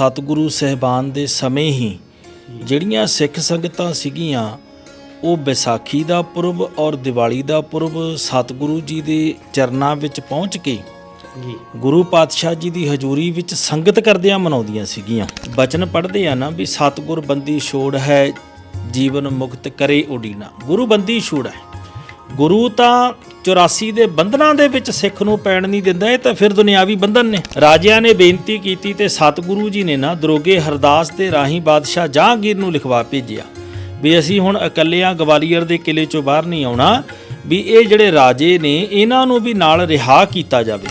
ਸਤਿਗੁਰੂ ਸਹਿਬਾਨ ਦੇ ਸਮੇਂ ਹੀ ਜਿਹੜੀਆਂ ਸਿੱਖ ਸੰਗਤਾਂ ਸੀਗੀਆਂ ਉਹ ਵਿਸਾਖੀ ਦਾ ਪੁਰਬ ਔਰ ਦੀਵਾਲੀ ਦਾ ਪੁਰਬ ਸਤਿਗੁਰੂ ਜੀ ਦੇ ਚਰਨਾਂ ਵਿੱਚ ਪਹੁੰਚ ਕੇ ਜੀ। ਗੁਰੂ ਪਾਤਸ਼ਾਹ ਜੀ ਦੀ ਹਜ਼ੂਰੀ ਵਿੱਚ ਸੰਗਤ ਕਰਦਿਆਂ ਮਨਾਉਂਦੀਆਂ ਸੀਗੀਆਂ। ਬਚਨ ਪੜ੍ਹਦੇ ਆ ਨਾ ਵੀ ਸਤਿਗੁਰ ਬੰਦੀ ਛੋੜ ਹੈ ਜੀਵਨ ਮੁਕਤ ਕਰੇ ਉਡੀਨਾ ਗੁਰੂ ਬੰਦੀ ਛੋੜ ਹੈ। ਗੁਰੂ ਤਾਂ 84 ਦੇ ਬੰਧਨਾਂ ਦੇ ਵਿੱਚ ਸਿੱਖ ਨੂੰ ਪੈਣ ਨਹੀਂ ਦਿੰਦਾ ਇਹ ਤਾਂ ਫਿਰ ਦੁਨਿਆਵੀ ਬੰਧਨ ਨੇ। ਰਾਜਿਆਂ ਨੇ ਬੇਨਤੀ ਕੀਤੀ ਤੇ ਸਤਿਗੁਰੂ ਜੀ ਨੇ ਨਾ ਦਰੋਗੇ ਹਰਦਾਸ ਦੇ ਰਾਹੀਂ ਬਾਦਸ਼ਾਹ ਜਹਾਂਗੀਰ ਨੂੰ ਲਿਖਵਾ ਭੇਜਿਆ ਵੀ ਅਸੀਂ ਹੁਣ ਇਕੱਲਿਆਂ ਗਵਾਲੀਅਰ ਦੇ ਕਿਲੇ ਚੋਂ ਬਾਹਰ ਨਹੀਂ ਆਉਣਾ, ਵੀ ਇਹ ਜਿਹੜੇ ਰਾਜੇ ਨੇ, ਇਹਨਾਂ ਨੂੰ ਵੀ ਨਾਲ ਰਿਹਾ ਕੀਤਾ ਜਾਵੇ।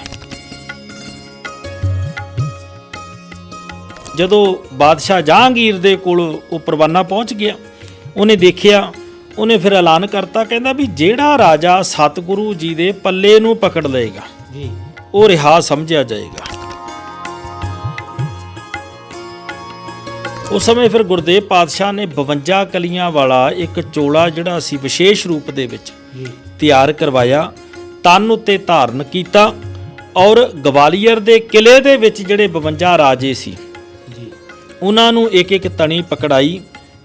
ਜਦੋਂ ਬਾਦਸ਼ਾਹ ਜਹਾਂਗੀਰ ਦੇ ਕੋਲ ਉਹ ਪਰਵਾਨਾ ਪਹੁੰਚ ਗਿਆ, ਉਹਨੇ ਦੇਖਿਆ ਉਹਨੇ ਫਿਰ ਐਲਾਨ ਕਰਤਾ ਕਹਿੰਦਾ ਵੀ ਜਿਹੜਾ ਰਾਜਾ ਸਤਿਗੁਰੂ ਜੀ ਦੇ ਪੱਲੇ ਨੂੰ ਪਕੜ ਲਏਗਾ ਜੀ। ਉਹ ਰਿਹਾ ਸਮਝਿਆ ਜਾਏਗਾ। ਉਸ ਸਮੇਂ ਫਿਰ ਗੁਰਦੇਵ ਪਾਤਸ਼ਾਹ ਨੇ 52 ਕਲੀਆਂ ਵਾਲਾ ਇੱਕ ਚੋਲਾ ਜਿਹੜਾ ਸੀ ਵਿਸ਼ੇਸ਼ ਰੂਪ ਦੇ ਵਿੱਚ ਜੀ। ਤਿਆਰ ਕਰਵਾਇਆ ਤਨ ਉੱਤੇ ਧਾਰਨ ਕੀਤਾ ਔਰ ਗਵਾਲੀਅਰ ਦੇ ਕਿਲੇ ਦੇ ਵਿੱਚ ਜਿਹੜੇ 52 ਰਾਜੇ ਸੀ ਜੀ। ਉਹਨਾਂ ਨੂੰ ਇੱਕ ਇੱਕ ਤਣੀ ਪਕੜਾਈ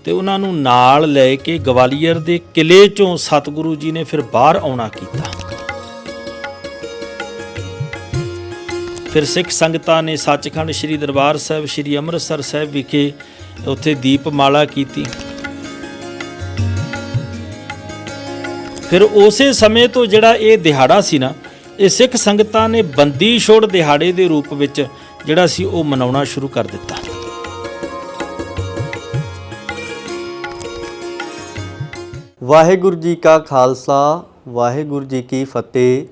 ਤੇ ਉਹਨਾਂ ਨੂੰ ਨਾਲ ਲੈ ਕੇ ਗਵਾਲੀਅਰ ਦੇ ਕਿਲੇ ਚੋਂ ਸਤਿਗੁਰੂ ਜੀ ਨੇ ਫਿਰ ਬਾਹਰ ਆਉਣਾ ਕੀਤਾ। ਫਿਰ ਸਿੱਖ ਸੰਗਤਾਂ ਨੇ ਸੱਚਖੰਡ ਸ੍ਰੀ ਦਰਬਾਰ ਸਾਹਿਬ, ਸ੍ਰੀ ਅੰਮ੍ਰਿਤਸਰ ਸਾਹਿਬ ਵਿਖੇ ਉੱਥੇ ਦੀਪਮਾਲਾ ਕੀਤੀ। ਫਿਰ ਉਸੇ ਸਮੇਂ ਤੋਂ ਜਿਹੜਾ ਇਹ ਦਿਹਾੜਾ ਸੀ ਨਾ, ਇਹ ਸਿੱਖ ਸੰਗਤਾਂ ਨੇ ਬੰਦੀ ਛੋੜ ਦਿਹਾੜੇ ਦੇ ਰੂਪ ਵਿੱਚ ਜਿਹੜਾ ਸੀ ਉਹ ਮਨਾਉਣਾ ਸ਼ੁਰੂ ਕਰ ਦਿੱਤਾ। ਵਾਹਿਗੁਰੂ ਜੀ ਕਾ ਖਾਲਸਾ ਵਾਹਿਗੁਰੂ ਜੀ ਕੀ ਫਤਿਹ।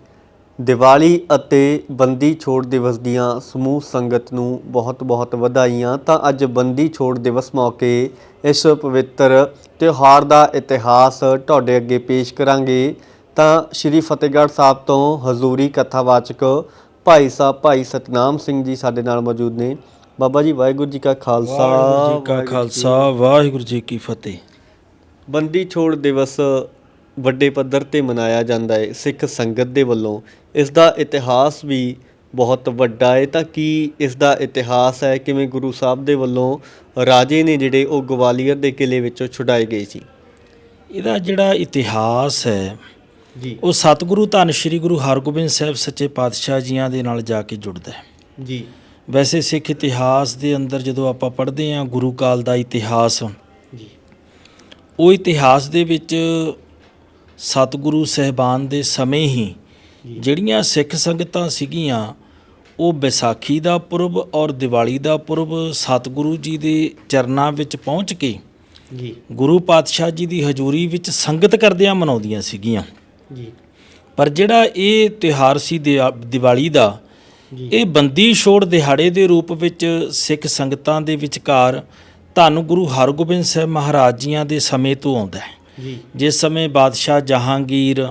ਦੀਵਾਲੀ ਅਤੇ ਬੰਦੀ ਛੋੜ ਦਿਵਸ ਦੀਆਂ ਸਮੂਹ ਸੰਗਤ ਨੂੰ ਬਹੁਤ-ਬਹੁਤ ਵਧਾਈਆਂ। ਤਾਂ ਅੱਜ ਬੰਦੀ ਛੋੜ ਦਿਵਸ ਮੌਕੇ ਇਸ ਪਵਿੱਤਰ ਤਿਉਹਾਰ ਦਾ ਇਤਿਹਾਸ ਤੁਹਾਡੇ ਅੱਗੇ ਪੇਸ਼ ਕਰਾਂਗੇ। ਤਾਂ ਸ੍ਰੀ ਫਤਿਹਗੜ੍ਹ ਸਾਹਿਬ ਤੋਂ ਹਜ਼ੂਰੀ ਕਥਾਵਾਚਕ ਭਾਈ ਸਾਹਿਬ ਭਾਈ ਸਤਨਾਮ ਸਿੰਘ ਜੀ ਸਾਡੇ ਨਾਲ ਮੌਜੂਦ ਨੇ। ਬਾਬਾ ਜੀ ਵਾਹਿਗੁਰੂ ਜੀ ਕਾ ਖਾਲਸਾ ਵਾਹਿਗੁਰੂ ਜੀ ਕਾ ਖਾਲਸਾ ਵਾਹਿਗੁਰੂ ਜੀ ਕੀ ਫਤਿਹ। ਬੰਦੀ ਛੋੜ ਦਿਵਸ ਵੱਡੇ ਪੱਧਰ ਤੇ ਮਨਾਇਆ ਜਾਂਦਾ ਹੈ ਸਿੱਖ ਸੰਗਤ ਦੇ ਵੱਲੋਂ। ਇਸ ਦਾ ਇਤਿਹਾਸ ਵੀ ਬਹੁਤ ਵੱਡਾ ਹੈ। ਤਾਂ ਕੀ ਇਸ ਦਾ ਇਤਿਹਾਸ ਹੈ? ਕਿਵੇਂ ਗੁਰੂ ਸਾਹਿਬ ਦੇ ਵੱਲੋਂ ਰਾਜੇ ਨੇ ਜਿਹੜੇ ਉਹ ਗਵਾਲੀਅਰ ਦੇ ਕਿਲੇ ਵਿੱਚੋਂ ਛੁਡਾਏ ਗਏ ਸੀ? ਇਹਦਾ ਜਿਹੜਾ ਇਤਿਹਾਸ ਹੈ ਜੀ। ਉਹ ਸਤਿਗੁਰੂ ਧੰਨ ਸ੍ਰੀ ਗੁਰੂ ਹਰਗੋਬਿੰਦ ਸਾਹਿਬ ਸੱਚੇ ਪਾਤਸ਼ਾਹ ਜੀਆਂ ਦੇ ਨਾਲ ਜਾ ਕੇ ਜੁੜਦਾ ਹੈ। ਜੀ। ਵੈਸੇ ਸਿੱਖ ਇਤਿਹਾਸ ਦੇ ਅੰਦਰ ਜਦੋਂ ਆਪਾਂ ਪੜ੍ਹਦੇ ਹਾਂ ਗੁਰੂ ਕਾਲ ਦਾ ਇਤਿਹਾਸ ਉਹ ਇਤਿਹਾਸ ਦੇ ਵਿੱਚ ਸਤਿਗੁਰੂ ਸਹਿਬਾਨ ਦੇ ਸਮੇਂ ਹੀ ਜਿਹੜੀਆਂ ਸਿੱਖ ਸੰਗਤਾਂ ਸੀਗੀਆਂ ਉਹ ਵਿਸਾਖੀ ਦਾ ਪੁਰਬ ਔਰ ਦੀਵਾਲੀ ਦਾ ਪੁਰਬ ਸਤਿਗੁਰੂ ਜੀ ਦੇ ਚਰਨਾਂ ਵਿੱਚ ਪਹੁੰਚ ਕੇ ਜੀ। ਗੁਰੂ ਪਾਤਸ਼ਾਹ ਜੀ ਦੀ ਹਜ਼ੂਰੀ ਵਿੱਚ ਸੰਗਤ ਕਰਦਿਆਂ ਮਨਾਉਂਦੀਆਂ ਸੀਗੀਆਂ। ਜੀ। ਪਰ ਜਿਹੜਾ ਇਹ ਤਿਉਹਾਰ ਸੀ ਦੀਵਾਲੀ ਦਾ। ਇਹ ਬੰਦੀ ਛੋੜ ਦਿਹਾੜੇ ਦੇ ਰੂਪ ਵਿੱਚ ਸਿੱਖ ਸੰਗਤਾਂ ਦੇ ਵਿਚਕਾਰ ਧੰਨ ਗੁਰੂ ਹਰਗੋਬਿੰਦ ਸਾਹਿਬ ਮਹਾਰਾਜ ਜੀਆਂ ਦੇ ਸਮੇਂ ਤੋਂ ਆਉਂਦਾ ਹੈ। ਜੀ। ਜਿਸ ਸਮੇਂ ਬਾਦਸ਼ਾਹ ਜਹਾਂਗੀਰ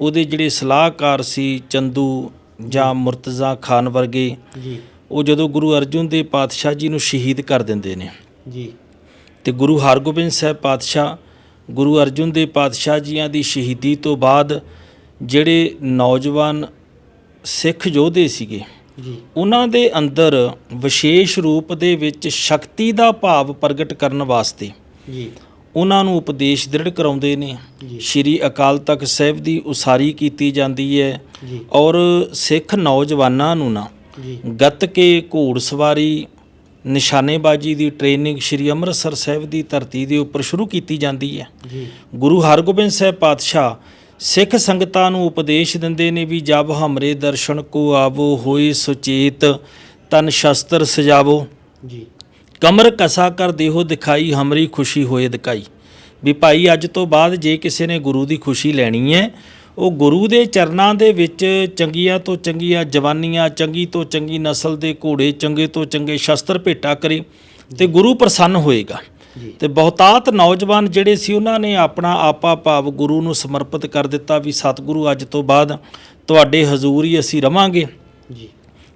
ਉਹਦੇ ਜਿਹੜੇ ਸਲਾਹਕਾਰ ਸੀ ਚੰਦੂ ਜਾਂ। ਮੁਰਤਜ਼ਾ ਖਾਨ ਵਰਗੇ ਜੀ। ਉਹ ਜਦੋਂ ਗੁਰੂ ਅਰਜਨ ਦੇਵ ਪਾਤਸ਼ਾਹ ਜੀ ਨੂੰ ਸ਼ਹੀਦ ਕਰ ਦਿੰਦੇ ਨੇ। ਜੀ। ਤੇ ਗੁਰੂ ਹਰਗੋਬਿੰਦ ਸਾਹਿਬ ਪਾਤਸ਼ਾਹ ਗੁਰੂ ਅਰਜਨ ਦੇਵ ਪਾਤਸ਼ਾਹ ਜੀਆਂ ਦੀ ਸ਼ਹੀਦੀ ਤੋਂ ਬਾਅਦ ਜਿਹੜੇ ਨੌਜਵਾਨ ਸਿੱਖ ਯੋਧੇ ਸੀਗੇ ਜੀ। ਉਹਨਾਂ ਦੇ ਅੰਦਰ ਵਿਸ਼ੇਸ਼ ਰੂਪ ਦੇ ਵਿੱਚ ਸ਼ਕਤੀ ਦਾ ਭਾਵ ਪ੍ਰਗਟ ਕਰਨ ਵਾਸਤੇ ਜੀ। ਉਹਨਾਂ ਨੂੰ ਉਪਦੇਸ਼ ਦ੍ਰਿੜ ਕਰਾਉਂਦੇ ਨੇ। ਸ਼੍ਰੀ ਅਕਾਲ ਤਖਤ ਸਾਹਿਬ ਦੀ ਉਸਾਰੀ ਕੀਤੀ ਜਾਂਦੀ ਹੈ ਔਰ ਸਿੱਖ ਨੌਜਵਾਨਾਂ ਨੂੰ ਨਾ ਗੱਤਕੇ ਘੋੜਸਵਾਰੀ ਨਿਸ਼ਾਨੇਬਾਜ਼ੀ ਦੀ ਟ੍ਰੇਨਿੰਗ ਸ਼੍ਰੀ ਅੰਮ੍ਰਿਤਸਰ ਸਾਹਿਬ ਦੀ ਧਰਤੀ ਦੇ ਉੱਪਰ ਸ਼ੁਰੂ ਕੀਤੀ ਜਾਂਦੀ ਹੈ। ਜੀ। ਗੁਰੂ ਹਰਗੋਬਿੰਦ ਸਾਹਿਬ ਪਾਤਸ਼ਾਹ ਸਿੱਖ ਸੰਗਤਾਂ ਨੂੰ ਉਪਦੇਸ਼ ਦਿੰਦੇ ਨੇ ਵੀ ਜਬ ਹਮਰੇ ਦਰਸ਼ਨ ਕੋ ਆਵੋ ਹੋਏ ਸੁਚੇਤ ਤਨ ਸ਼ਸਤਰ ਸਜਾਵੋ। ਜੀ। ਕਮਰ ਕਸਾ ਕਰ ਦੇਹੋ ਦਿਖਾਈ ਹਮਰੀ ਖੁਸ਼ੀ ਹੋਏ ਦਿਖਾਈ। ਵੀ ਭਾਈ ਅੱਜ ਤੋਂ ਬਾਅਦ ਜੇ ਕਿਸੇ ਨੇ ਗੁਰੂ ਦੀ ਖੁਸ਼ੀ ਲੈਣੀ ਹੈ ਉਹ ਗੁਰੂ ਦੇ ਚਰਨਾਂ ਦੇ ਵਿੱਚ ਚੰਗੀਆਂ ਤੋਂ ਚੰਗੀਆਂ ਜਵਾਨੀਆਂ ਚੰਗੀ ਤੋਂ ਚੰਗੀ ਨਸਲ ਦੇ ਘੋੜੇ ਚੰਗੇ ਤੋਂ ਚੰਗੇ ਸ਼ਸਤਰ ਭੇਟਾ ਕਰੇ ਤੇ ਗੁਰੂ ਪ੍ਰਸੰਨ ਹੋਏਗਾ। ਤੇ ਬਹੁਤਾਤ ਨੌਜਵਾਨ ਜਿਹੜੇ ਸੀ ਉਹਨਾਂ ਨੇ ਆਪਣਾ ਆਪਾ ਭਾਵ ਗੁਰੂ ਨੂੰ ਸਮਰਪਿਤ ਕਰ ਦਿੱਤਾ ਵੀ ਸਤਿਗੁਰੂ ਅੱਜ ਤੋਂ ਬਾਅਦ ਤੁਹਾਡੇ ਹਜ਼ੂਰ ਹੀ ਅਸੀਂ ਰਵਾਂਗੇ। ਜੀ।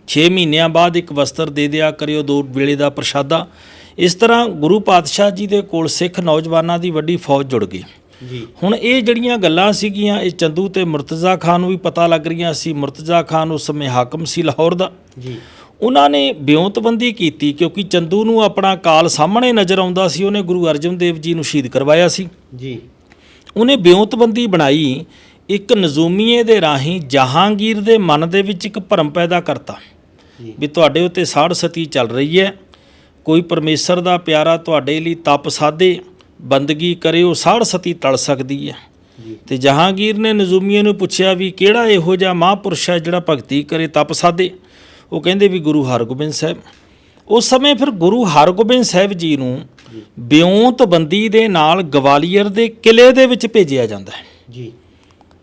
6 ਮਹੀਨਿਆਂ ਬਾਅਦ ਇੱਕ ਵਸਤਰ ਦੇ ਦਿਆ ਕਰਿਓ ਦੋ ਵੇਲੇ ਦਾ ਪ੍ਰਸ਼ਾਦਾ। ਇਸ ਤਰ੍ਹਾਂ ਗੁਰੂ ਪਾਤਸ਼ਾਹ ਜੀ ਦੇ ਕੋਲ ਸਿੱਖ ਨੌਜਵਾਨਾਂ ਦੀ ਵੱਡੀ ਫੌਜ ਜੁੜ ਗਈ। ਜੀ। ਹੁਣ ਇਹ ਜਿਹੜੀਆਂ ਗੱਲਾਂ ਸੀਗੀਆਂ ਇਹ ਚੰਦੂ ਤੇ ਮੁਰਤਜ਼ਾ ਖਾਨ ਨੂੰ ਵੀ ਪਤਾ ਲੱਗ ਰਹੀਆਂ ਸੀ। ਮੁਰਤਜ਼ਾ ਖਾਨ ਉਸ ਸਮੇਂ ਹਾਕਮ ਸੀ ਲਾਹੌਰ ਦਾ। ਜੀ। ਉਹਨਾਂ ਨੇ ਬਿਉਂਤਬੰਦੀ ਕੀਤੀ ਕਿਉਂਕਿ ਚੰਦੂ ਨੂੰ ਆਪਣਾ ਕਾਲ ਸਾਹਮਣੇ ਨਜ਼ਰ ਆਉਂਦਾ ਸੀ ਉਹਨੇ ਗੁਰੂ ਅਰਜਨ ਦੇਵ ਜੀ ਨੂੰ ਸ਼ਹੀਦ ਕਰਵਾਇਆ ਸੀ। ਜੀ। ਉਹਨੇ ਬਿਉਂਤਬੰਦੀ ਬਣਾਈ ਇੱਕ ਨਜ਼ੂਮੀਏ ਦੇ ਰਾਹੀਂ ਜਹਾਂਗੀਰ ਦੇ ਮਨ ਦੇ ਵਿੱਚ ਇੱਕ ਭਰਮ ਪੈਦਾ ਕਰਤਾ ਵੀ ਤੁਹਾਡੇ ਉੱਤੇ ਸਾੜ ਸਤੀ ਚੱਲ ਰਹੀ ਹੈ ਕੋਈ ਪਰਮੇਸ਼ਰ ਦਾ ਪਿਆਰਾ ਤੁਹਾਡੇ ਲਈ ਤਪ ਸਾਧੇ ਬੰਦਗੀ ਕਰੇ ਉਹ ਸਾੜ ਸਤੀ ਟਲ ਸਕਦੀ ਹੈ। ਤੇ ਜਹਾਂਗੀਰ ਨੇ ਨਜ਼ੂਮੀਏ ਨੂੰ ਪੁੱਛਿਆ ਵੀ ਕਿਹੜਾ ਇਹੋ ਜਿਹਾ ਮਹਾਂਪੁਰਸ਼ ਹੈ ਜਿਹੜਾ ਭਗਤੀ ਕਰੇ ਤਪ ਸਾਧੇ? ਉਹ ਕਹਿੰਦੇ ਵੀ ਗੁਰੂ ਹਰਗੋਬਿੰਦ ਸਾਹਿਬ ਉਸ ਸਮੇਂ ਫਿਰ ਗੁਰੂ ਹਰਗੋਬਿੰਦ ਸਾਹਿਬ ਜੀ ਨੂੰ ਬਿਉਂਤਬੰਦੀ ਦੇ ਨਾਲ ਗਵਾਲੀਅਰ ਦੇ ਕਿਲੇ ਦੇ ਵਿੱਚ ਭੇਜਿਆ ਜਾਂਦਾ ਹੈ। ਜੀ।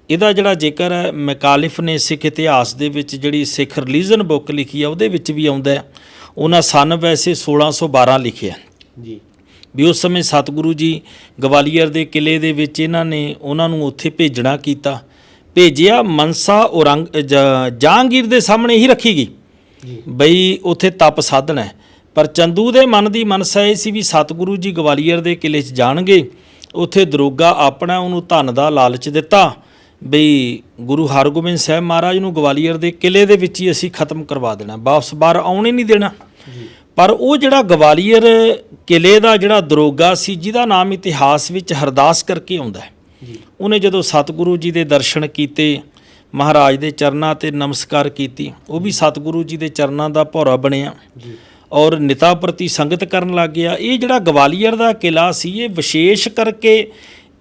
ਇਹਦਾ ਜਿਹੜਾ ਜ਼ਿਕਰ ਹੈ ਮੈਕਾਲਿਫ ਨੇ ਸਿੱਖ ਇਤਿਹਾਸ ਦੇ ਵਿੱਚ ਜਿਹੜੀ ਸਿੱਖ ਰਿਲੀਜਨ ਬੁੱਕ ਲਿਖੀ ਆ ਉਹਦੇ ਵਿੱਚ ਵੀ ਆਉਂਦਾ ਹੈ। ਉਹਨਾਂ ਸਨ ਵੈਸੇ 1612 ਲਿਖਿਆ। ਜੀ। ਵੀ ਉਸ ਸਮੇਂ ਸਤਿਗੁਰੂ ਜੀ ਗਵਾਲੀਅਰ ਦੇ ਕਿਲੇ ਦੇ ਵਿੱਚ ਇਹਨਾਂ ਨੇ ਉਹਨਾਂ ਨੂੰ ਉੱਥੇ ਭੇਜਣਾ ਕੀਤਾ। ਭੇਜਿਆ ਮਨਸਾ ਔਰੰਗ ਜਹਾਂਗੀਰ ਦੇ ਸਾਹਮਣੇ ਹੀ ਰੱਖੀ ਗਈ। ਬਈ ਉੱਥੇ ਤਪ ਸਾਧਣਾ ਹੈ। ਪਰ ਚੰਦੂ ਦੇ ਮਨ ਦੀ ਮਨਸਾ ਇਹ ਸੀ ਵੀ ਸਤਿਗੁਰੂ ਜੀ ਗਵਾਲੀਅਰ ਦੇ ਕਿਲੇ 'ਚ ਜਾਣਗੇ। ਉੱਥੇ ਦਰੋਗਾ ਆਪਣਾ ਉਹਨੂੰ ਧਨ ਦਾ ਲਾਲਚ ਦਿੱਤਾ। ਬਈ ਗੁਰੂ ਹਰਗੋਬਿੰਦ ਸਾਹਿਬ ਮਹਾਰਾਜ ਨੂੰ ਗਵਾਲੀਅਰ ਦੇ ਕਿਲੇ ਦੇ ਵਿੱਚ ਹੀ ਅਸੀਂ ਖਤਮ ਕਰਵਾ ਦੇਣਾ ਵਾਪਸ ਬਾਹਰ ਆਉਣ ਨਹੀਂ ਦੇਣਾ। ਪਰ ਉਹ ਜਿਹੜਾ ਗਵਾਲੀਅਰ ਕਿਲੇ ਦਾ ਜਿਹੜਾ ਦਰੋਗਾ ਸੀ ਜਿਹਦਾ ਨਾਮ ਇਤਿਹਾਸ ਵਿੱਚ ਹਰਦਾਸ ਕਰਕੇ ਆਉਂਦਾ ਹੈ। ਉਹਨੇ ਜਦੋਂ ਸਤਿਗੁਰੂ ਜੀ ਦੇ ਦਰਸ਼ਨ ਕੀਤੇ ਮਹਾਰਾਜ ਦੇ ਚਰਨਾਂ ਤੇ ਨਮਸਕਾਰ ਕੀਤੀ। ਉਹ ਵੀ ਸਤਿਗੁਰੂ ਜੀ ਦੇ ਚਰਨਾਂ ਦਾ ਭੌਰਾ ਬਣਿਆ। ਜੀ। ਔਰ ਨਿਤਾ ਪ੍ਰਤੀ ਸੰਗਤ ਕਰਨ ਲੱਗ ਗਿਆ। ਇਹ ਜਿਹੜਾ ਗਵਾਲੀਅਰ ਦਾ ਕਿਲਾ ਸੀ ਇਹ ਵਿਸ਼ੇਸ਼ ਕਰਕੇ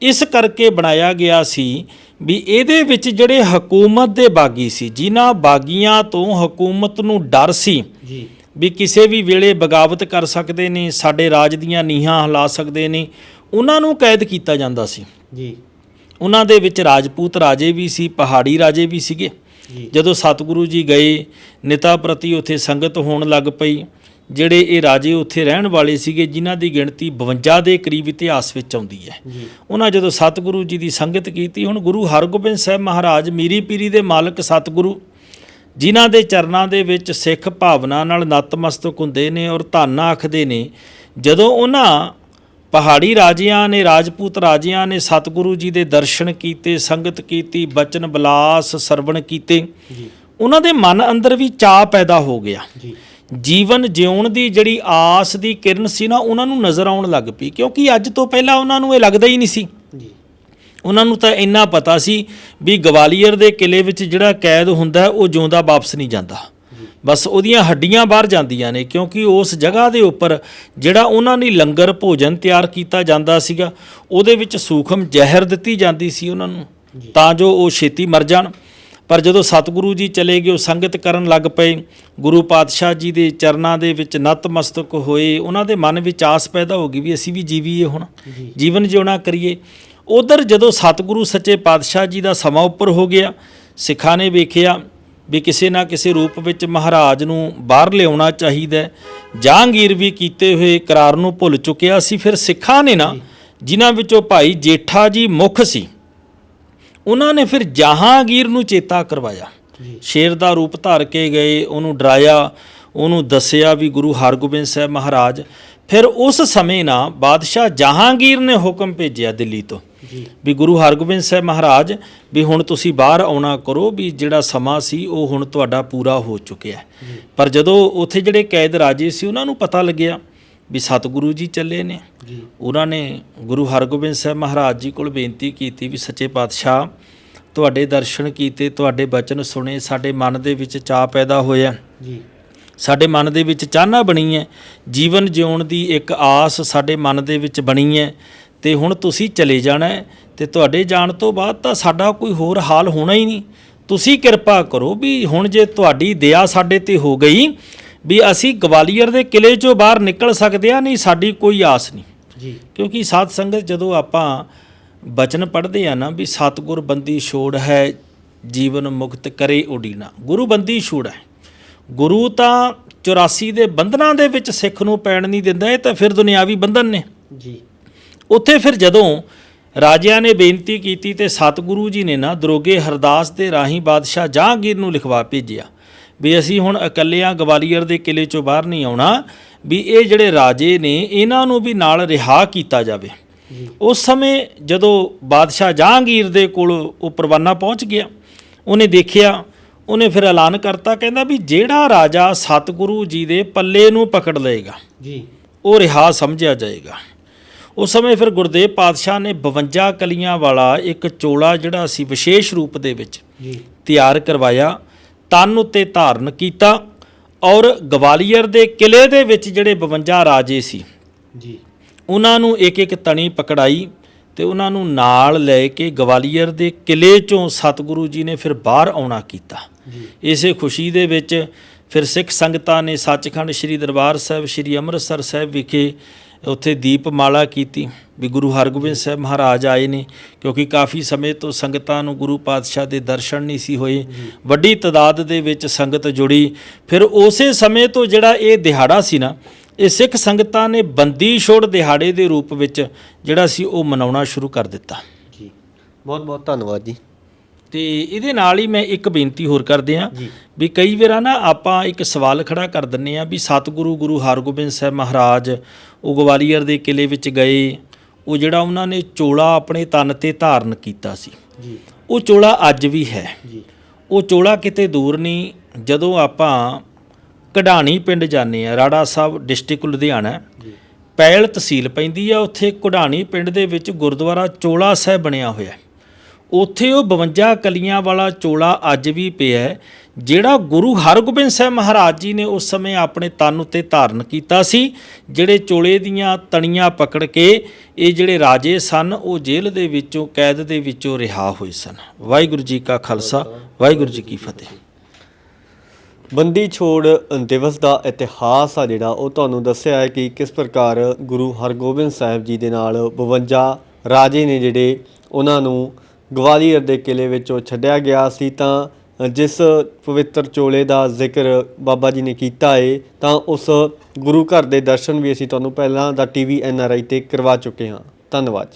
ਇਸ ਕਰਕੇ ਬਣਾਇਆ ਗਿਆ ਸੀ ਵੀ ਇਹਦੇ ਵਿੱਚ ਜਿਹੜੇ ਹਕੂਮਤ ਦੇ ਬਾਗੀ ਸੀ ਜਿਨ੍ਹਾਂ ਬਾਗੀਆਂ ਤੋਂ ਹਕੂਮਤ ਨੂੰ ਡਰ ਸੀ ਜੀ। ਵੀ ਕਿਸੇ ਵੀ ਵੇਲੇ ਬਗਾਵਤ ਕਰ ਸਕਦੇ ਨੇ ਸਾਡੇ ਰਾਜ ਦੀਆਂ ਨੀਹਾਂ ਹਿਲਾ ਸਕਦੇ ਨੇ ਉਹਨਾਂ ਨੂੰ ਕੈਦ ਕੀਤਾ ਜਾਂਦਾ ਸੀ। ਜੀ। ਉਹਨਾਂ ਦੇ ਵਿੱਚ ਰਾਜਪੂਤ ਰਾਜੇ ਵੀ ਸੀ ਪਹਾੜੀ ਰਾਜੇ ਵੀ ਸੀਗੇ। ਜਦੋਂ ਸਤਿਗੁਰੂ ਜੀ ਗਏ ਨਿਤਾ ਪ੍ਰਤੀ ਉੱਥੇ ਸੰਗਤ ਹੋਣ ਲੱਗ ਪਈ ਜਿਹੜੇ ਇਹ ਰਾਜੇ ਉੱਥੇ ਰਹਿਣ ਵਾਲੇ ਸੀਗੇ ਜਿਨ੍ਹਾਂ ਦੀ ਗਿਣਤੀ 52 ਦੇ ਕਰੀਬ ਇਤਿਹਾਸ ਵਿੱਚ ਆਉਂਦੀ ਹੈ। ਉਹਨਾਂ ਜਦੋਂ ਸਤਿਗੁਰੂ ਜੀ ਦੀ ਸੰਗਤ ਕੀਤੀ ਹੁਣ ਗੁਰੂ ਹਰਗੋਬਿੰਦ ਸਾਹਿਬ ਮਹਾਰਾਜ ਮੀਰੀ ਪੀਰੀ ਦੇ ਮਾਲਕ ਸਤਿਗੁਰੂ ਜਿਨ੍ਹਾਂ ਦੇ ਚਰਨਾਂ ਦੇ ਵਿੱਚ ਸਿੱਖ ਭਾਵਨਾ ਨਾਲ ਨਤਮਸਤਕ ਹੁੰਦੇ ਨੇ ਔਰ ਧੰਨ ਆਖਦੇ ਨੇ ਜਦੋਂ ਉਹਨਾਂ ਪਹਾੜੀ ਰਾਜਿਆਂ ਨੇ ਰਾਜਪੂਤ ਰਾਜਿਆਂ ਨੇ ਸਤਿਗੁਰੂ ਜੀ ਦੇ ਦਰਸ਼ਨ ਕੀਤੇ ਸੰਗਤ ਕੀਤੀ ਬਚਨ ਬਲਾਸ ਸਰਵਣ ਕੀਤੇ। ਜੀ। ਉਹਨਾਂ ਦੇ ਮਨ ਅੰਦਰ ਵੀ ਚਾਹ ਪੈਦਾ ਹੋ ਗਿਆ। ਜੀ। ਜੀਵਨ ਜਿਉਣ ਦੀ ਜਿਹੜੀ ਆਸ ਦੀ ਕਿਰਨ ਸੀ ਨਾ ਉਹਨਾਂ ਨੂੰ ਨਜ਼ਰ ਆਉਣ ਲੱਗ ਪਈ ਕਿਉਂਕਿ ਅੱਜ ਤੋਂ ਪਹਿਲਾਂ ਉਹਨਾਂ ਨੂੰ ਇਹ ਲੱਗਦਾ ਹੀ ਨਹੀਂ ਸੀ। ਜੀ। ਉਹਨਾਂ ਨੂੰ ਤਾਂ ਇੰਨਾ ਪਤਾ ਸੀ ਵੀ ਗਵਾਲੀਅਰ ਦੇ ਕਿਲੇ ਵਿੱਚ ਜਿਹੜਾ ਕੈਦ ਹੁੰਦਾ ਉਹ ਜਿਉਂਦਾ ਵਾਪਸ ਨਹੀਂ ਜਾਂਦਾ। ਬਸ ਉਹਦੀਆਂ ਹੱਡੀਆਂ ਬਾਹਰ ਜਾਂਦੀਆਂ ਨੇ ਕਿਉਂਕਿ ਉਸ ਜਗ੍ਹਾ ਦੇ ਉੱਪਰ ਜਿਹੜਾ ਉਹਨਾਂ ਨੇ ਲੰਗਰ ਭੋਜਨ ਤਿਆਰ ਕੀਤਾ ਜਾਂਦਾ ਸੀਗਾ ਉਹਦੇ ਵਿੱਚ ਸੂਖਮ ਜ਼ਹਿਰ ਦਿੱਤੀ ਜਾਂਦੀ ਸੀ ਉਹਨਾਂ ਨੂੰ ਤਾਂ ਜੋ ਉਹ ਛੇਤੀ ਮਰ ਜਾਣ। ਪਰ ਜਦੋਂ ਸਤਿਗੁਰੂ ਜੀ ਚਲੇ ਗਏ ਉਹ ਸੰਗਤ ਕਰਨ ਲੱਗ ਪਏ ਗੁਰੂ ਪਾਤਸ਼ਾਹ ਜੀ ਦੇ ਚਰਨਾਂ ਦੇ ਵਿੱਚ ਨਤਮਸਤਕ ਹੋਏ ਉਹਨਾਂ ਦੇ ਮਨ ਵਿੱਚ ਆਸ ਪੈਦਾ ਹੋ ਗਈ ਵੀ ਅਸੀਂ ਵੀ ਜੀਵੀਏ ਹੁਣ ਜੀਵਨ ਜਿਉਣਾ ਕਰੀਏ। ਉਧਰ ਜਦੋਂ ਸਤਿਗੁਰੂ ਸੱਚੇ ਪਾਤਸ਼ਾਹ ਜੀ ਦਾ ਸਮਾਂ ਉੱਪਰ ਹੋ ਗਿਆ ਸਿੱਖਾਂ ਨੇ ਵੇਖਿਆ ਵੀ ਕਿਸੇ ਨਾ ਕਿਸੇ ਰੂਪ ਵਿੱਚ ਮਹਾਰਾਜ ਨੂੰ ਬਾਹਰ ਲਿਆਉਣਾ ਚਾਹੀਦਾ ਹੈ। ਜਹਾਂਗੀਰ ਵੀ ਕੀਤੇ ਹੋਏ ਇਕਰਾਰ ਨੂੰ ਭੁੱਲ ਚੁੱਕਿਆ ਸੀ। ਫਿਰ ਸਿੱਖਾਂ ਨੇ ਨਾ ਜਿਨ੍ਹਾਂ ਵਿੱਚੋਂ ਭਾਈ ਜੇਠਾ ਜੀ ਮੁੱਖ ਸੀ ਉਹਨਾਂ ਨੇ ਫਿਰ ਜਹਾਂਗੀਰ ਨੂੰ ਚੇਤਾ ਕਰਵਾਇਆ। ਸ਼ੇਰ ਦਾ ਰੂਪ ਧਾਰ ਕੇ ਗਏ ਉਹਨੂੰ ਡਰਾਇਆ ਉਹਨੂੰ ਦੱਸਿਆ ਵੀ ਗੁਰੂ ਹਰਗੋਬਿੰਦ ਸਾਹਿਬ ਮਹਾਰਾਜ। ਫਿਰ ਉਸ ਸਮੇਂ ਨਾ ਬਾਦਸ਼ਾਹ ਜਹਾਂਗੀਰ ਨੇ ਹੁਕਮ ਭੇਜਿਆ ਦਿੱਲੀ ਤੋਂ। ਵੀ ਗੁਰੂ ਹਰਗੋਬਿੰਦ ਸਾਹਿਬ ਮਹਾਰਾਜ ਵੀ ਹੁਣ ਤੁਸੀਂ ਬਾਹਰ ਆਉਣਾ ਕਰੋ ਵੀ ਜਿਹੜਾ ਸਮਾਂ ਸੀ ਉਹ ਹੁਣ ਤੁਹਾਡਾ ਪੂਰਾ ਹੋ ਚੁੱਕਿਆ। ਹੈ। ਪਰ ਜਦੋਂ ਉੱਥੇ ਜਿਹੜੇ ਕੈਦ ਰਾਜੇ ਸੀ ਉਹਨਾਂ ਨੂੰ ਪਤਾ ਲੱਗਿਆ ਵੀ ਸਤਿਗੁਰੂ ਜੀ ਚੱਲੇ ਨੇ। ਉਹਨਾਂ ਨੇ ਗੁਰੂ ਹਰਗੋਬਿੰਦ ਸਾਹਿਬ ਮਹਾਰਾਜ ਜੀ ਕੋਲ ਬੇਨਤੀ ਕੀਤੀ ਵੀ ਸੱਚੇ ਪਾਤਸ਼ਾਹ ਤੁਹਾਡੇ ਦਰਸ਼ਨ ਕੀਤੇ ਤੁਹਾਡੇ ਬਚਨ ਸੁਣੇ ਸਾਡੇ ਮਨ ਦੇ ਵਿੱਚ ਚਾਹ ਪੈਦਾ ਹੋਇਆ। ਜੀ। ਸਾਡੇ ਮਨ ਦੇ ਵਿੱਚ ਚਾਹਨਾ ਬਣੀ ਹੈ। ਜੀਵਨ ਜਿਉਣ ਦੀ ਇੱਕ ਆਸ ਸਾਡੇ ਮਨ ਦੇ ਵਿੱਚ ਬਣੀ ਹੈ ਤੇ ਹੁਣ ਤੁਸੀਂ ਚਲੇ ਜਾਣਾ ਹੈ ਤੇ ਤੁਹਾਡੇ ਜਾਣ ਤੋਂ ਬਾਅਦ ਤਾਂ ਸਾਡਾ ਕੋਈ ਹੋਰ ਹਾਲ ਹੋਣਾ ਹੀ ਨਹੀਂ। ਤੁਸੀਂ ਕਿਰਪਾ ਕਰੋ ਵੀ ਹੁਣ ਜੇ ਤੁਹਾਡੀ ਦਇਆ ਸਾਡੇ ਤੇ ਹੋ ਗਈ ਵੀ ਅਸੀਂ ਗਵਾਲੀਅਰ ਦੇ ਕਿਲੇ ਚੋਂ ਬਾਹਰ ਨਿਕਲ ਸਕਦੇ ਆ ਨਹੀਂ ਸਾਡੀ ਕੋਈ ਆਸ ਨਹੀਂ। ਜੀ। ਕਿਉਂਕਿ ਸਾਧ ਸੰਗਤ ਜਦੋਂ ਆਪਾਂ ਬਚਨ ਪੜ੍ਹਦੇ ਆ ਨਾ ਵੀ ਸਤਿਗੁਰ ਬੰਦੀ ਛੋੜ ਹੈ ਜੀਵਨ ਮੁਕਤ ਕਰੇ ਉਡੀਨਾ। ਗੁਰੂ ਬੰਦੀ ਛੋੜ ਹੈ। ਗੁਰੂ ਤਾਂ 84 ਦੇ ਬੰਧਨਾਂ ਦੇ ਵਿੱਚ ਸਿੱਖ ਨੂੰ ਪੈਣ ਨਹੀਂ ਦਿੰਦਾ ਇਹ ਤਾਂ ਫਿਰ ਦੁਨਿਆਵੀ ਬੰਧਨ ਨੇ। ਜੀ। ਉੱਥੇ ਫਿਰ ਜਦੋਂ ਰਾਜਿਆਂ ਨੇ ਬੇਨਤੀ ਕੀਤੀ ਤੇ ਸਤਿਗੁਰੂ ਜੀ ਨੇ ਨਾ ਦਰੋਗੇ ਹਰਦਾਸ ਦੇ ਰਾਹੀਂ ਬਾਦਸ਼ਾਹ ਜਹਾਂਗੀਰ ਨੂੰ ਲਿਖਵਾ ਭੇਜਿਆ ਵੀ ਅਸੀਂ ਹੁਣ ਇਕੱਲਿਆਂ ਗਵਾਲੀਅਰ ਦੇ ਕਿਲੇ ਚੋਂ ਬਾਹਰ ਨਹੀਂ ਆਉਣਾ ਵੀ ਇਹ ਜਿਹੜੇ ਰਾਜੇ ਨੇ ਇਹਨਾਂ ਨੂੰ ਵੀ ਨਾਲ ਰਿਹਾ ਕੀਤਾ ਜਾਵੇ। ਉਸ ਸਮੇਂ ਜਦੋਂ ਬਾਦਸ਼ਾਹ ਜਹਾਂਗੀਰ ਦੇ ਕੋਲ ਉਹ ਪਰਵਾਨਾ ਪਹੁੰਚ ਗਿਆ ਉਹਨੇ ਦੇਖਿਆ ਉਹਨੇ ਫਿਰ ਐਲਾਨ ਕਰਤਾ ਕਹਿੰਦਾ ਵੀ ਜਿਹੜਾ ਰਾਜਾ ਸਤਿਗੁਰੂ ਜੀ ਦੇ ਪੱਲੇ ਨੂੰ ਪਕੜ ਲਏਗਾ ਜੀ। ਉਹ ਰਿਹਾ ਸਮਝਿਆ ਜਾਏਗਾ। ਉਸ ਸਮੇਂ ਫਿਰ ਗੁਰਦੇਵ ਪਾਤਸ਼ਾਹ ਨੇ 52 ਕਲੀਆਂ ਵਾਲਾ ਇੱਕ ਚੋਲਾ ਜਿਹੜਾ ਸੀ ਵਿਸ਼ੇਸ਼ ਰੂਪ ਦੇ ਵਿੱਚ ਜੀ। ਤਿਆਰ ਕਰਵਾਇਆ ਤਨ ਉੱਤੇ ਧਾਰਨ ਕੀਤਾ ਔਰ ਗਵਾਲੀਅਰ ਦੇ ਕਿਲੇ ਦੇ ਵਿੱਚ ਜਿਹੜੇ 52 ਰਾਜੇ ਸੀ ਜੀ। ਉਹਨਾਂ ਨੂੰ ਇੱਕ ਇੱਕ ਤਣੀ ਪਕੜਾਈ ਤੇ ਉਹਨਾਂ ਨੂੰ ਨਾਲ ਲੈ ਕੇ ਗਵਾਲੀਅਰ ਦੇ ਕਿਲੇ ਚੋਂ ਸਤਿਗੁਰੂ ਜੀ ਨੇ ਫਿਰ ਬਾਹਰ ਆਉਣਾ ਕੀਤਾ। ਇਸੇ ਖੁਸ਼ੀ ਦੇ ਵਿੱਚ ਫਿਰ ਸਿੱਖ ਸੰਗਤਾਂ ਨੇ ਸੱਚਖੰਡ ਸ੍ਰੀ ਦਰਬਾਰ ਸਾਹਿਬ ਸ੍ਰੀ ਅੰਮ੍ਰਿਤਸਰ ਸਾਹਿਬ ਵਿਖੇ ਉੱਥੇ ਦੀਪਮਾਲਾ ਕੀਤੀ। ਵੀ ਗੁਰੂ ਹਰਗੋਬਿੰਦ ਸਾਹਿਬ ਮਹਾਰਾਜ ਆਏ ਨੇ ਕਿਉਂਕਿ ਕਾਫੀ ਸਮੇਂ ਤੋਂ ਸੰਗਤਾਂ ਨੂੰ ਗੁਰੂ ਪਾਤਸ਼ਾਹ ਦੇ ਦਰਸ਼ਨ ਨਹੀਂ ਸੀ ਹੋਏ। ਵੱਡੀ ਤਦਾਦ ਦੇ ਵਿੱਚ ਸੰਗਤ ਜੁੜੀ। ਫਿਰ ਉਸੇ ਸਮੇਂ ਤੋਂ ਜਿਹੜਾ ਇਹ ਦਿਹਾੜਾ ਸੀ ਨਾ ਇਹ ਸਿੱਖ ਸੰਗਤਾਂ ਨੇ ਬੰਦੀ ਛੋੜ ਦਿਹਾੜੇ ਦੇ ਰੂਪ ਵਿੱਚ ਜਿਹੜਾ ਸੀ ਉਹ ਮਨਾਉਣਾ ਸ਼ੁਰੂ ਕਰ ਦਿੱਤਾ। ਜੀ। ਬਹੁਤ ਬਹੁਤ ਧੰਨਵਾਦ ਜੀ। ਤੇ ਇਹਦੇ ਨਾਲ ਹੀ ਮੈਂ ਇੱਕ ਬੇਨਤੀ ਹੋਰ ਕਰਦੇ ਆ। ਵੀ ਕਈ ਵਾਰ ਨਾ ਆਪਾਂ ਇੱਕ ਸਵਾਲ ਖੜਾ ਕਰ ਦਿੰਨੇ ਆ ਵੀ ਸਤਿਗੁਰੂ ਗੁਰੂ ਹਰਗੋਬਿੰਦ ਸਾਹਿਬ ਮਹਾਰਾਜ ਉਹ ਗਵਾਲੀਅਰ ਦੇ ਕਿਲੇ ਵਿੱਚ ਗਏ ਉਹ ਜਿਹੜਾ ਉਹਨਾਂ ਨੇ ਚੋਲਾ ਆਪਣੇ ਤਨ ਤੇ ਧਾਰਨ ਕੀਤਾ ਸੀ। ਜੀ। ਉਹ ਚੋਲਾ ਅੱਜ ਵੀ ਹੈ। ਜੀ। ਉਹ ਚੋਲਾ ਕਿਤੇ ਦੂਰ ਨਹੀਂ ਜਦੋਂ ਆਪਾਂ ਕਢਾਣੀ ਪਿੰਡ ਜਾਂਦੇ ਆ, ਰਾੜਾ ਸਾਹਿਬ ਡਿਸਟ੍ਰਿਕਟ ਲੁਧਿਆਣਾ। ਹੈ। ਪੈਲ ਤਹਿਸੀਲ ਪੈਂਦੀ ਆ, ਉੱਥੇ ਕੁਢਾਣੀ ਪਿੰਡ ਦੇ ਵਿੱਚ ਗੁਰਦੁਆਰਾ ਚੋਲਾ ਸਾਹਿਬ ਬਣਿਆ ਹੋਇਆ ਉੱਥੇ ਉਹ 52 ਕਲੀਆਂ ਵਾਲਾ ਚੋਲਾ ਅੱਜ ਵੀ ਪਿਆ ਹੈ, ਜਿਹੜਾ ਗੁਰੂ ਹਰਗੋਬਿੰਦ ਸਾਹਿਬ ਮਹਾਰਾਜ ਜੀ ਨੇ ਉਸ ਸਮੇਂ ਆਪਣੇ ਤਨ ਉੱਤੇ ਧਾਰਨ ਕੀਤਾ ਸੀ, ਜਿਹੜੇ ਚੋਲੇ ਦੀਆਂ ਤਣੀਆਂ ਪਕੜ ਕੇ ਇਹ ਜਿਹੜੇ ਰਾਜੇ ਸਨ, ਉਹ ਜੇਲ੍ਹ ਦੇ ਵਿੱਚੋਂ, ਕੈਦ ਦੇ ਵਿੱਚੋਂ ਰਿਹਾ ਹੋਏ ਸਨ। ਵਾਹਿਗੁਰੂ ਜੀ ਕਾ ਖਾਲਸਾ, ਵਾਹਿਗੁਰੂ ਜੀ ਕੀ ਫਤਿਹ। ਬੰਦੀ ਛੋੜ ਦਿਵਸ ਦਾ ਇਤਿਹਾਸ ਆ ਜਿਹੜਾ, ਉਹ ਤੁਹਾਨੂੰ ਦੱਸਿਆ ਹੈ ਕਿ ਕਿਸ ਪ੍ਰਕਾਰ ਗੁਰੂ ਹਰਗੋਬਿੰਦ ਸਾਹਿਬ ਜੀ ਦੇ ਨਾਲ 52 ਰਾਜੇ ਨੇ ਜਿਹੜੇ ਉਹਨਾਂ ਨੂੰ ਗਵਾਲੀਅਰ ਦੇ ਕਿਲੇ ਵਿੱਚੋਂ ਛੱਡਿਆ ਗਿਆ ਸੀ, ਤਾਂ ਜਿਸ ਪਵਿੱਤਰ ਚੋਲੇ ਦਾ ਜ਼ਿਕਰ ਬਾਬਾ ਜੀ ਨੇ ਕੀਤਾ ਏ, ਤਾਂ ਉਸ ਗੁਰੂ ਘਰ ਦੇ ਦਰਸ਼ਨ ਵੀ ਅਸੀਂ ਤੁਹਾਨੂੰ ਪਹਿਲਾਂ ਦਾ ਟੀਵੀ ਐਨਆਰਆਈ ਤੇ ਕਰਵਾ ਚੁੱਕੇ ਹਾਂ। ਧੰਨਵਾਦ ਜੀ।